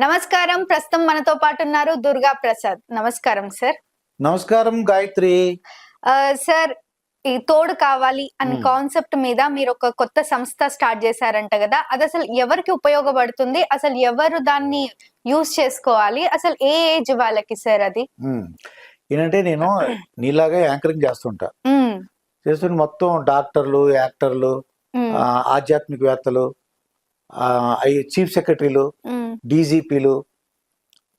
నమస్కారం. ప్రస్తుతం మనతో పాటు ఉన్నారు దుర్గా ప్రసాద్. నమస్కారం సార్. నమస్కారం గాయత్రి. సార్ ఈ తోడు కావాలి అనే. కాన్సెప్ట్ మీద మీరు ఒక కొత్త సంస్థ స్టార్ట్ చేశారంట కదా. అది అసలు ఎవరికి ఉపయోగపడుతుంది? అసలు ఎవరు దాన్ని యూజ్ చేసుకోవాలి? అసలు ఏ ఏజ్ వాళ్ళకి సార్ అది. ఏంటంటే నేను నీలాగా యాంకరింగ్ చేస్తుంటా. చేస్తుంటే మొత్తం డాక్టర్లు యాక్టర్లు ఆధ్యాత్మికవేత్తలు చీఫ్ సెక్రటరీలు. డీజీపీలు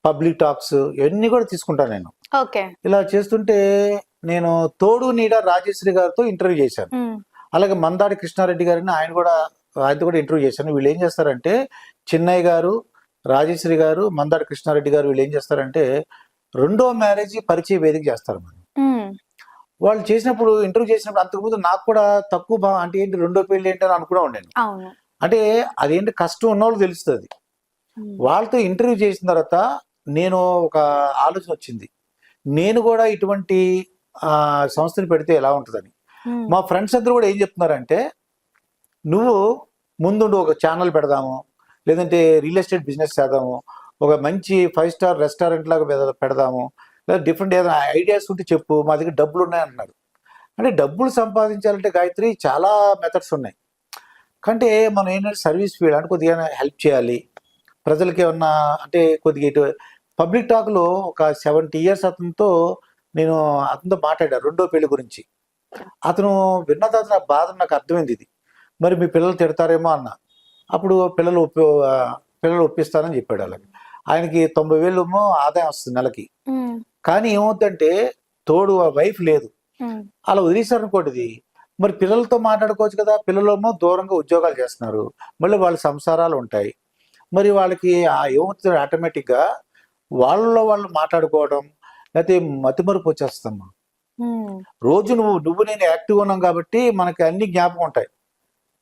పబ్లిక్ టాక్స్ ఇవన్నీ కూడా తీసుకుంటాను నేను. ఇలా చేస్తుంటే నేను తోడు నీడ రాజేశ్వరి గారితో ఇంటర్వ్యూ చేశాను. అలాగే మందాడి కృష్ణారెడ్డి గారిని ఆయన కూడా ఆయనతో కూడా ఇంటర్వ్యూ చేశాను. వీళ్ళు ఏం చేస్తారంటే చిన్నయ్య గారు రాజేశ్వరి గారు మందాడి కృష్ణారెడ్డి గారు వీళ్ళు ఏం చేస్తారంటే రెండో మ్యారేజ్ పరిచయ వేదిక చేస్తారు మనం. వాళ్ళు చేసినప్పుడు ఇంటర్వ్యూ చేసినప్పుడు అంతకుముందు నాకు కూడా తక్కువ అంటే ఏంటి రెండో పెళ్ళి ఏంటి అని అనుకునే ఉండాను. అవును. అంటే అదేంటి కష్టం ఉన్న వాళ్ళు తెలుస్తుంది. వాళ్ళతో ఇంటర్వ్యూ చేసిన తర్వాత నేను ఒక ఆలోచన వచ్చింది. నేను కూడా ఇటువంటి సంస్థని పెడితే ఎలా ఉంటుందని. మా ఫ్రెండ్స్ అందరూ కూడా ఏం చెప్తున్నారంటే నువ్వు ముందుండి ఒక ఛానల్ పెడదాము లేదంటే రియల్ ఎస్టేట్ బిజినెస్ చేద్దాము ఒక మంచి ఫైవ్ స్టార్ రెస్టారెంట్ లాగా పెడ- పెడదాము లేదా డిఫరెంట్ ఏదైనా ఐడియాస్ ఉంటే చెప్పు మా దగ్గర డబ్బులు ఉన్నాయన్నారు అంటే డబ్బులు సంపాదించాలంటే గాయత్రి చాలా మెథడ్స్ ఉన్నాయి. కంటే మనం ఏంటంటే సర్వీస్ ఫీల్డ్ అంటే కొద్దిగా హెల్ప్ చేయాలి. ప్రజలకి ఏమన్నా అంటే కొద్దిగా ఇటు పబ్లిక్ టాక్లో ఒక సెవెంటీ ఇయర్స్ అతనితో నేను అతనితో మాట్లాడాను రెండో పెళ్ళి గురించి. అతను విన్న తర్వాత నా బాధ నాకు అర్థమైంది ఇది. మరి మీ పిల్లలు తిడతారేమో అన్న. అప్పుడు పిల్లలు ఒప్పి పిల్లలు ఒప్పిస్తానని చెప్పాడు అలాగే. ఆయనకి తొంభై వేలు ఏమో ఆదాయం వస్తుంది నెలకి. కానీ ఏమవుతుందంటే తోడు ఆ వైఫ్ లేదు. అలా వదిలేశారు అనుకోండి. మరి పిల్లలతో మాట్లాడుకోవచ్చు కదా పిల్లలేమో దూరంగా ఉద్యోగాలు చేస్తున్నారు. మళ్ళీ వాళ్ళ సంసారాలు ఉంటాయి. మరి వాళ్ళకి ఆ ఏమవుతుంది ఆటోమేటిక్గా వాళ్ళలో వాళ్ళు మాట్లాడుకోవడం లేకపోతే మతిమరుపు వచ్చేస్తాము. రోజు నువ్వు నువ్వు నేను యాక్టివ్ ఉన్నాం కాబట్టి మనకి అన్ని జ్ఞాపకం ఉంటాయి.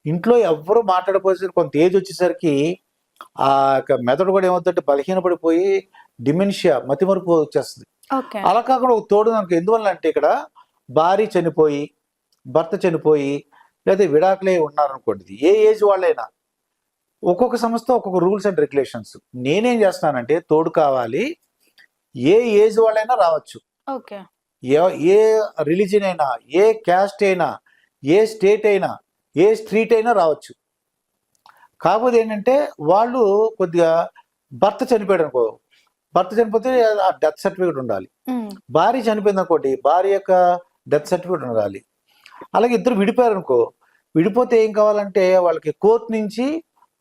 ఇంట్లో ఎవ్వరూ మాట్లాడపోయేసరికి కొంత ఏజ్ వచ్చేసరికి ఆ యొక్క మెదడు కూడా ఏమవుతుందంటే బలహీనపడిపోయి డిమెన్షియా మతిమరుపు వచ్చేస్తుంది. అలా కాకుండా ఒక తోడు నాకు ఎందువల్ల అంటే ఇక్కడ భార్య చనిపోయి భర్త చనిపోయి లేదా విడాకులే ఉన్నారనుకోండి ఏ ఏజ్ వాళ్ళైనా ఒక్కొక్క సంస్థ ఒక్కొక్క రూల్స్ అండ్ రెగ్యులేషన్స్. నేనేం చేస్తున్నానంటే తోడు కావాలి ఏ ఏజ్ వాళ్ళైనా రావచ్చు. ఏ ఏ రిలీజన్ అయినా ఏ క్యాస్ట్ అయినా ఏ స్టేట్ అయినా ఏ స్ట్రీట్ అయినా రావచ్చు. కాకపోతే ఏంటంటే వాళ్ళు కొద్దిగా భర్త చనిపోయాడు అనుకో భర్త చనిపోతే ఆ డెత్ సర్టిఫికేట్ ఉండాలి. భార్య చనిపోయింది అనుకోండి భార్య యొక్క డెత్ సర్టిఫికేట్ ఉండాలి. అలాగే ఇద్దరు విడిపోయారు అనుకో విడిపోతే ఏం కావాలంటే వాళ్ళకి కోర్టు నుంచి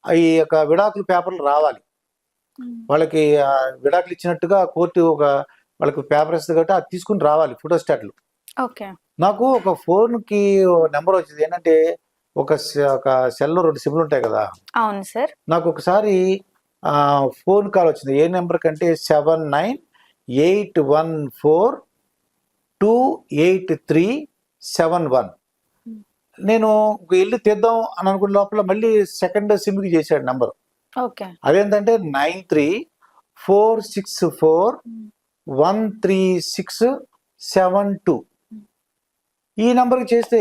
ఈ యొక్క విడాకుల పేపర్లు రావాలి. వాళ్ళకి విడాకులు ఇచ్చినట్టుగా కోర్టు ఒక వాళ్ళకి పేపర్ ఇస్తుంది కాబట్టి అది తీసుకుని రావాలి ఫోటోస్టాట్లు ఓకే. నాకు ఒక ఫోన్కి నెంబర్ వచ్చింది. ఏంటంటే ఒక ఒక సెల్లో రెండు సిమ్లు ఉంటాయి కదా. అవును సార్. నాకు ఒకసారి ఫోన్ కాల్ వచ్చింది. ఏ నెంబర్ కంటే seven nine eight one four two eight three seven one. నేను ఇల్లు తీద్దాం అని అనుకున్న లోపల మళ్ళీ సెకండ్ సిమ్కి చేశాడు నెంబర్ ఓకే అదేంటంటే nine three four six four one three six seven two ఈ నెంబర్కి చేస్తే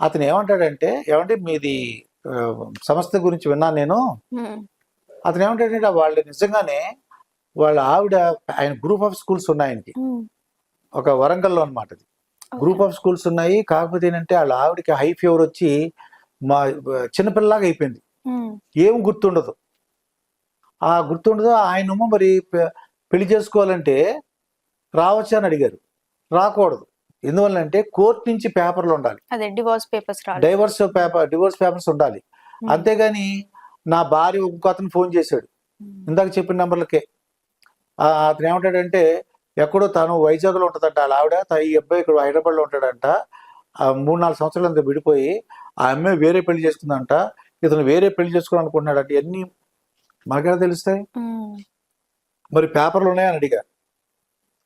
అతను ఏమంటాడంటే ఏమంటే మీది సంస్థ గురించి విన్నాను నేను. అతను ఏమంటాడంటే వాళ్ళు నిజంగానే వాళ్ళ ఆవిడ ఆయన గ్రూప్ ఆఫ్ స్కూల్స్ ఉన్నాయి ఆయనకి. ఒక వరంగల్లో అనమాట అది. గ్రూప్ ఆఫ్ స్కూల్స్ ఉన్నాయి. కాకపోతే ఏంటంటే వాళ్ళ ఆవిడకి హై ఫీవర్ వచ్చి మా చిన్నపిల్లలాగా అయిపోయింది. ఏం గుర్తుండదు. ఆ గుర్తుండదు. ఆయనేమో మరి పెళ్ళి చేసుకోవాలంటే రావచ్చా అని అడిగారు. రాకూడదు. ఎందువల్ల అంటే కోర్టు నుంచి పేపర్లు ఉండాలి. Divorce papers divorce paper divorce papers ఉండాలి. అంతేగాని నా భార్య ఇంకో అతను ఫోన్ చేశాడు. ఇందాక చెప్పిన నెంబర్లకే. అతను ఏమంటాడంటే ఎక్కడో తను వైజాగ్లో ఉంటుందంట. వాళ్ళ ఆవిడ ఈ అబ్బాయి ఇక్కడ హైదరాబాద్లో ఉంటాడంట. ఆ మూడు నాలుగు సంవత్సరాలు అంతా విడిపోయి ఆ అమ్మాయి వేరే పెళ్ళి చేసుకుందంట. ఇతను వేరే పెళ్ళి చేసుకోవాలి అనుకుంటున్నాడంట ఇవన్నీ మనకెలా తెలుస్తాయి. మరి పేపర్లు ఉన్నాయని అడిగా.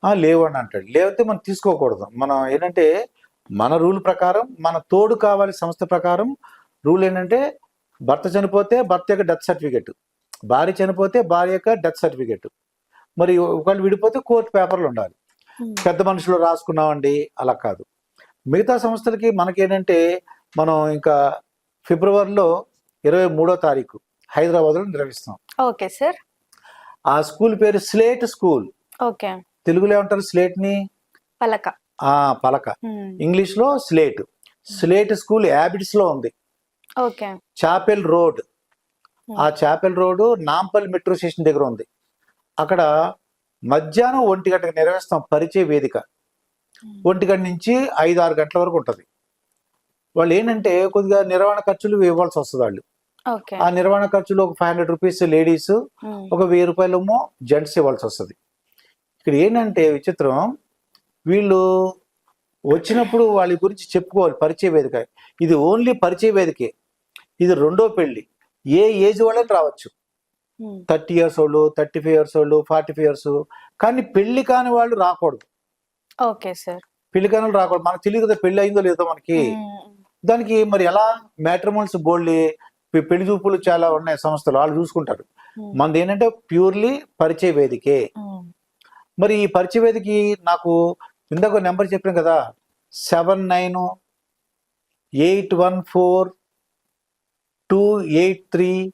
"ఆ, లేవు అని అంటాడు. లేకపోతే మనం తీసుకోకూడదు. మనం ఏంటంటే మన రూల్ ప్రకారం మన తోడు కావాలి సంస్థ ప్రకారం రూల్ ఏంటంటే భర్త చనిపోతే భర్త యొక్క డెత్ సర్టిఫికెట్ భార్య చనిపోతే భార్య యొక్క డెత్ సర్టిఫికెట్. మరి ఒకళ్ళు విడిపోతే కోర్టు పేపర్లు ఉండాలి. పెద్ద మనుషులు రాసుకున్నామండి అలా కాదు. మిగతా సంస్థలకి మనకేంటంటే మనం ఇంకా ఫిబ్రవరిలో ఇరవై మూడో తారీఖు హైదరాబాద్లో నిర్వహిస్తాం. Okay sir. ఆ స్కూల్ పేరు స్లేట్ స్కూల్. ఓకే. తెలుగులో ఏమంటారు స్లేట్ని పలక. ఆ పలక. ఇంగ్లీష్లో స్లేట్. స్లేట్ స్కూల్ హ్యాబిట్స్లో ఉంది. ఓకే. Chapel Road. ఆ Chapel Road Nampally metro station దగ్గర ఉంది. అక్కడ మధ్యాహ్నం ఒంటి గంటకు నిర్వహిస్తాం పరిచయ వేదిక. ఒంటి గంట నుంచి ఐదు ఆరు గంటల వరకు ఉంటుంది. వాళ్ళు ఏంటంటే కొద్దిగా నిర్వహణ ఖర్చులు ఇవ్వాల్సి వస్తుంది వాళ్ళు. ఆ నిర్వహణ ఖర్చులు ఒక ఫైవ్ హండ్రెడ్ రూపీస్ లేడీస్ ఒక వెయ్యి రూపాయలేమో జెంట్స్ ఇవ్వాల్సి వస్తుంది. ఇక్కడ ఏంటంటే విచిత్రం వీళ్ళు వచ్చినప్పుడు వాళ్ళ గురించి చెప్పుకోవాలి పరిచయ వేదిక. ఇది ఓన్లీ పరిచయ వేదికే. ఇది రెండో పెళ్ళి. ఏ ఏజ్ వాళ్ళని రావచ్చు. థర్టీ ఇయర్స్ వాళ్ళు థర్టీ ఫైవ్ ఇయర్స్ వాళ్ళు ఫార్టీ ఫైవ్ ఇయర్స్. కానీ పెళ్ళి కాని వాళ్ళు రాకూడదు. Okay sir. పెళ్ళి కాని వాళ్ళు రాకూడదు. మనకు తెలియదు కదా పెళ్ళి అయిందో లేదో మనకి. దానికి మరి ఎలా మ్యాట్రిమోన్స్ బోల్డ్ పెళ్ళి చూపులు చాలా ఉన్నాయి సంస్థలు. వాళ్ళు చూసుకుంటారు. మనది ఏంటంటే ప్యూర్లీ పరిచయ వేదికే. మరి ఈ పరిచయ వేదికి నాకు ఇందాక నెంబర్ చెప్పాను కదా. Seven nine eight one four two eight three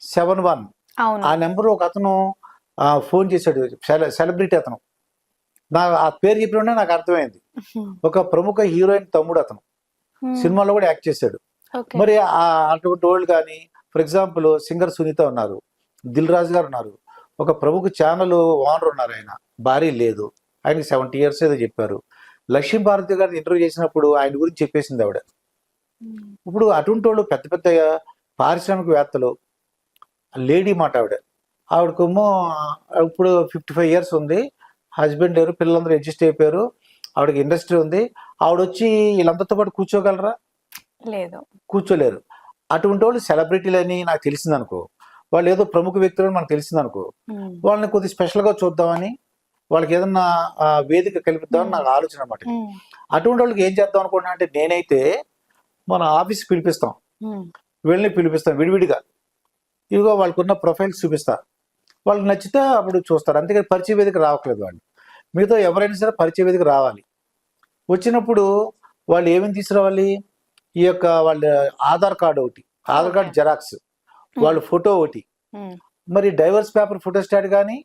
seven one. ఆ నెంబర్ ఒక అతను ఫోన్ చేశాడు. సెల- సెలబ్రిటీ అతను. నా ఆ పేరు చెప్పిన నాకు అర్థమైంది. ఒక ప్రముఖ హీరోయిన్ తమ్ముడు అతను. సినిమాలో కూడా యాక్ట్ చేశాడు. మరి ఆ అటువంటి వాళ్ళు కానీ ఫర్ ఎగ్జాంపుల్ సింగర్ సునీత ఉన్నారు దిల్ రాజు గారు ఉన్నారు. ఒక ప్రముఖ ఛానల్ ఓనర్ ఉన్నారు ఆయన. భార్య లేదు. ఆయనకి సెవెంటీ ఇయర్స్ ఏదో చెప్పారు. లక్ష్మీ భారతి గారిని ఇంటర్వ్యూ చేసినప్పుడు ఆయన గురించి చెప్పేసింది ఆవిడ. ఇప్పుడు అటువంటి వాళ్ళు పెద్ద పెద్ద పారిశ్రామికవేత్తలు లేడీ మాట ఆవిడ. ఆవిడకేమో ఇప్పుడు ఫిఫ్టీ ఫైవ్ ఇయర్స్ ఉంది. హస్బెండ్ లేరు పిల్లలందరూ అడ్జస్ట్ అయిపోయారు. ఆవిడకి ఇండస్ట్రీ ఉంది. ఆవిడ వచ్చి వీళ్ళందరితో పాటు కూర్చోగలరా? లేదు. కూర్చోలేరు. అటువంటి వాళ్ళు సెలబ్రిటీలని నాకు తెలిసింది అనుకో వాళ్ళు ఏదో ప్రముఖ వ్యక్తులని మనకు తెలిసింది అనుకో ఉమ్, వాళ్ళని కొద్ది స్పెషల్గా చూద్దామని వాళ్ళకి ఏదన్నా వేదిక కల్పిద్దామని నాకు ఆలోచన అనమాట అటువంటి వాళ్ళకి ఏం చేద్దాం అనుకుంటున్నా అంటే నేనైతే మన ఆఫీస్ పిలిపిస్తాం. ఉమ్, వీళ్ళని పిలిపిస్తాం విడివిడిగా. ఇదిగో వాళ్ళకున్న ప్రొఫైల్స్ చూపిస్తా. వాళ్ళకి నచ్చితే అప్పుడు చూస్తారు. అంతేకాని పరిచయ వేదిక రావట్లేదు వాళ్ళు. మిగతా ఎవరైనా సరే పరిచయ వేదిక రావాలి. వచ్చినప్పుడు వాళ్ళు ఏమేమి తీసుకురావాలి? ఈ యొక్క వాళ్ళ ఆధార్ కార్డు ఒకటి ఆధార్ కార్డు. జెరాక్స్ వాళ్ళ ఫోటో ఒకటి. మరి డైవర్స్ పేపర్ ఫోటో స్టాట్ కానీ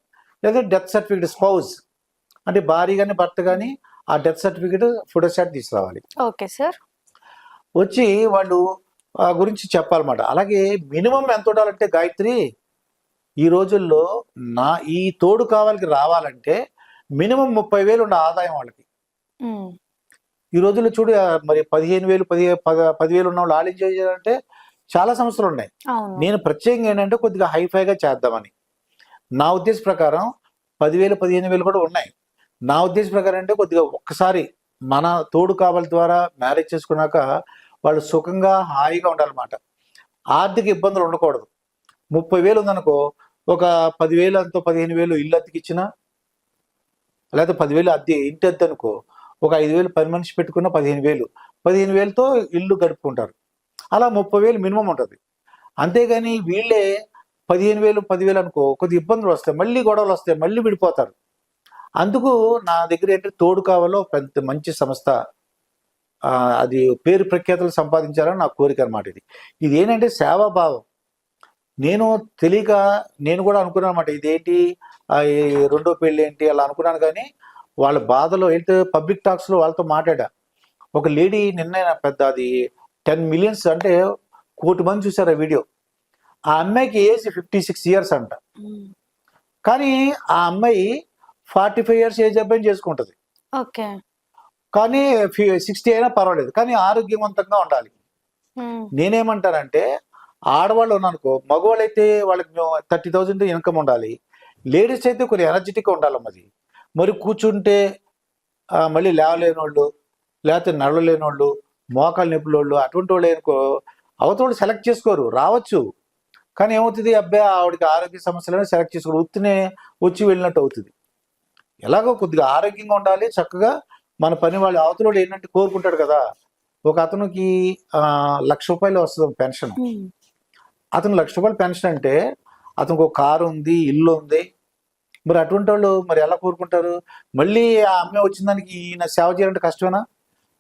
లేదా డెత్ సర్టిఫికేట్ స్పౌజ్. అంటే భార్య కానీ భర్త కానీ ఆ డెత్ సర్టిఫికేట్ ఫోటో స్టాట్ తీసుకురావాలి. Okay sir. వచ్చి వాళ్ళు గురించి చెప్పాలన్నమాట. అలాగే మినిమం ఎంత ఉండాలంటే గాయత్రి ఈ రోజుల్లో నా ఈ తోడు కావాలకి రావాలంటే మినిమం ముప్పై వేలు ఉండే ఆదాయం వాళ్ళకి. ఈ రోజుల్లో చూడు మరి పదిహేను వేలు పది పద- పదివేలు ఉన్న వాళ్ళు ఆలోచన చేయాలంటే చాలా సమస్యలు ఉన్నాయి. నేను ప్రత్యేకంగా ఏంటంటే కొద్దిగా హైఫైగా చేద్దామని. నా ఉద్దేశ ప్రకారం పదివేలు పదిహేను వేలు కూడా ఉన్నాయి. నా ఉద్దేశ ప్రకారం అంటే కొద్దిగా ఒక్కసారి మన తోడు కావాలి ద్వారా మ్యారేజ్ చేసుకున్నాక వాళ్ళు సుఖంగా హాయిగా ఉండాలన్నమాట. ఆర్థిక ఇబ్బందులు ఉండకూడదు. ముప్పై వేలు ఉందనుకో ఒక పదివేలు అంతో పదిహేను వేలు ఇల్లు అద్దెకిచ్చినా లేకపోతే పదివేలు అద్దె ఇంటి అద్దె అనుకో ఒక ఐదు వేలు పని మనిషి పెట్టుకున్న పదిహేను వేలు. పదిహేను వేలతో ఇల్లు గడుపుకుంటారు. అలా ముప్పై వేలు మినిమం ఉంటుంది. అంతేగాని వీళ్ళే పదిహేను వేలు పదివేలు అనుకో కొద్ది ఇబ్బందులు వస్తాయి. మళ్ళీ గొడవలు వస్తాయి. మళ్ళీ విడిపోతారు. అందుకు నా దగ్గర ఏంటంటే తోడు కావాలో పెద్ద మంచి సంస్థ అది పేరు ప్రఖ్యాతులు సంపాదించాలని నా కోరిక అనమాట ఇది. ఇది ఏంటంటే సేవాభావం నేను తెలియక నేను కూడా అనుకున్నాను అనమాట ఇదేంటి రెండో పెళ్ళి ఏంటి అలా అనుకున్నాను కానీ వాళ్ళ బాధలో వెళ్తే పబ్లిక్ టాక్స్లో వాళ్ళతో మాట్లాడా. ఒక లేడీ నిన్న పెద్ద అది టెన్ మిలియన్స్ అంటే కోటి మంది చూసారు ఆ వీడియో. ఆ అమ్మాయికి ఏజ్ ఫిఫ్టీ సిక్స్ ఇయర్స్ అంట. కానీ ఆ అమ్మాయి ఫార్టీ ఫైవ్ ఇయర్స్ ఏజ్ అబ్బాయిని చేసుకుంటుంది. ఓకే. కానీ సిక్స్టీ అయినా పర్వాలేదు కానీ ఆరోగ్యవంతంగా ఉండాలి. నేనేమంటానంటే ఆడవాళ్ళు ఉన్నానుకో మగవాళ్ళు అయితే వాళ్ళకి థర్టీ థౌజండ్ ఇన్కమ్ ఉండాలి. లేడీస్ అయితే కొన్ని ఎనర్జెటిక్గా ఉండాలి మరి. మరి కూర్చుంటే మళ్ళీ లేవలేని వాళ్ళు లేకపోతే నడవలేని వాళ్ళు మోకాలు నొప్పుల వాళ్ళు అటువంటి వాళ్ళు అనుకో అవతోళ్ళు సెలెక్ట్ చేసుకోరు రావచ్చు. కానీ ఏమవుతుంది? అబ్బాయి ఆవిడకి ఆరోగ్య సమస్యలను సెలెక్ట్ చేసుకోరు. ఉత్తినే వచ్చి వెళ్ళినట్టు అవుతుంది. ఎలాగో కొద్దిగా ఆరోగ్యంగా ఉండాలి చక్కగా మన పని వాళ్ళు అవతలోడు ఏంటంటే కోరుకుంటాడు కదా. ఒక అతనికి ఆ, లక్ష రూపాయలు వస్తుంది పెన్షన్. అతను లక్ష రూపాయలు పెన్షన్ అంటే అతనికి ఒక కారు ఉంది ఇల్లు ఉంది. మరి అటువంటి వాళ్ళు మరి ఎలా కోరుకుంటారు? మళ్ళీ ఆ అమ్మాయి వచ్చిన దానికి ఈయన సేవ చేయాలంటే కష్టమేనా?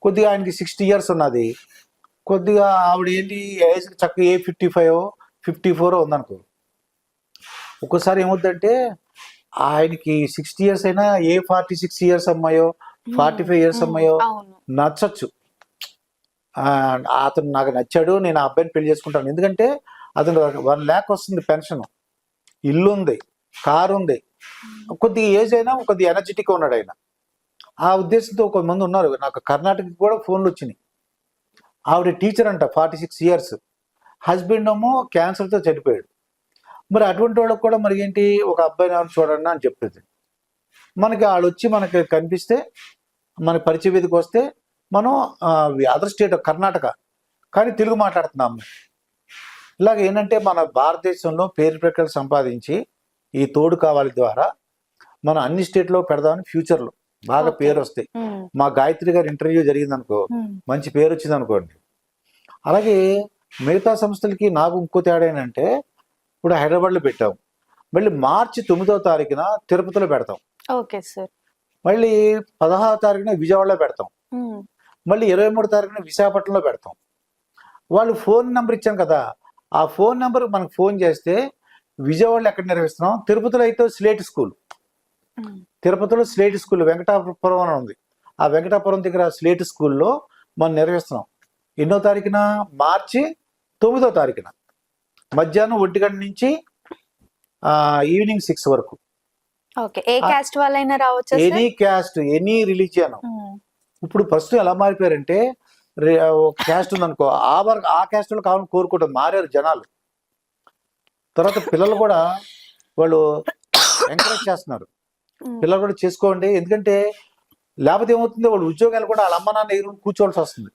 కొద్దిగా ఆయనకి సిక్స్టీ ఇయర్స్ ఉన్నది. కొద్దిగా ఆవిడ ఏంటి ఏజ్ చక్కగా ఏ ఫిఫ్టీ ఫైవ్ ఫిఫ్టీ ఫోర్ ఉందనుకో. ఒక్కోసారి ఏమవుద్దంటే ఆయనకి సిక్స్టీ ఇయర్స్ అయినా ఏ ఫార్టీ సిక్స్ ఇయర్స్ అమ్మాయో ఫార్టీ ఫైవ్ ఇయర్స్ అమ్మాయో నచ్చచ్చు. అతను నాకు నచ్చాడు నేను ఆ అబ్బాయిని పెళ్ళి చేసుకుంటాను. ఎందుకంటే అతను వన్ ల్యాక్ వస్తుంది పెన్షన్. ఇల్లు ఉంది కారు ఉంది కొద్దిగా ఏజ్ అయినా కొద్దిగా ఎనర్జెటిక్ ఉన్నాడు ఆయన ఆ ఉద్దేశంతో కొంతమంది ఉన్నారు. నాకు కర్ణాటకకి కూడా ఫోన్లు వచ్చినాయి. ఆవిడ టీచర్ అంట ఫార్టీ సిక్స్ ఇయర్స్. హస్బెండ్ ఏమో క్యాన్సర్తో చనిపోయాడు. మరి అటువంటి వాళ్ళకి కూడా మరి ఏంటి? ఒక అబ్బాయిని ఎవరిని చూడండి అని చెప్పేది. మనకి వాళ్ళు వచ్చి మనకి కనిపిస్తే మన పరిచయ వేదిక వస్తే మనం అదర్ స్టేట్ కర్ణాటక. కానీ తెలుగు మాట్లాడుతున్నాం ఇలాగ ఏంటంటే మన భారతదేశంలో పేరు ప్రఖ్యాలు సంపాదించి ఈ తోడు కావాలి ద్వారా మనం అన్ని స్టేట్లో పెడదామని ఫ్యూచర్లో బాగా. పేరు వస్తాయి. మా గాయత్రి గారి ఇంటర్వ్యూ జరిగింది అనుకో మంచి పేరు వచ్చింది అనుకోండి అలాగే మిగతా సంస్థలకి నాకు ఇంకో తేడా ఏంటంటే ఇప్పుడు హైదరాబాద్లో పెట్టాం. మళ్ళీ మార్చి తొమ్మిదవ తారీఖున తిరుపతిలో పెడతాం. Okay sir. మళ్ళీ పదహారు తారీఖున విజయవాడలో పెడతాం. మళ్ళీ ఇరవై మూడు తారీఖున విశాఖపట్నంలో పెడతాం. వాళ్ళు ఫోన్ నెంబర్ ఇచ్చాం కదా ఆ ఫోన్ నెంబర్ మనకు ఫోన్ చేస్తే విజయవాడలో ఎక్కడ నిర్వహిస్తున్నాం? తిరుపతిలో అయితే స్లేట్ స్కూల్. తిరుపతిలో స్లేట్ స్కూల్ వెంకటాపురం అని ఉంది. ఆ వెంకటాపురం దగ్గర స్లేట్ స్కూల్లో మనం నిర్వహిస్తున్నాం. ఎన్నో తారీఖున? మార్చి తొమ్మిదో తారీఖున. మధ్యాహ్నం ఒంటి గంట నుంచి ఈవినింగ్ సిక్స్ వరకు. ఓకే. ఏ క్యాస్ట్ వాళ్ళైనా రావచ్చా ఎనీ క్యాస్ట్ ఎనీ రిలీజియన్. ఇప్పుడు ప్రస్తుతం ఎలా మారిపోయారంటే క్యాస్ట్ ఉందనుకో ఆ వర్గ ఆ క్యాస్ట్ వాళ్ళు కావాలని కోరుకుంటారు మారారు జనాలు. తర్వాత పిల్లలు కూడా వాళ్ళు ఎంకరేజ్ చేస్తున్నారు. పిల్లలు కూడా చేసుకోండి ఎందుకంటే లేకపోతే ఏమవుతుంది వాళ్ళు ఉద్యోగాలు కూడా వాళ్ళ అమ్మ నాన్న ఎదురు కూర్చోవలసి వస్తుంది.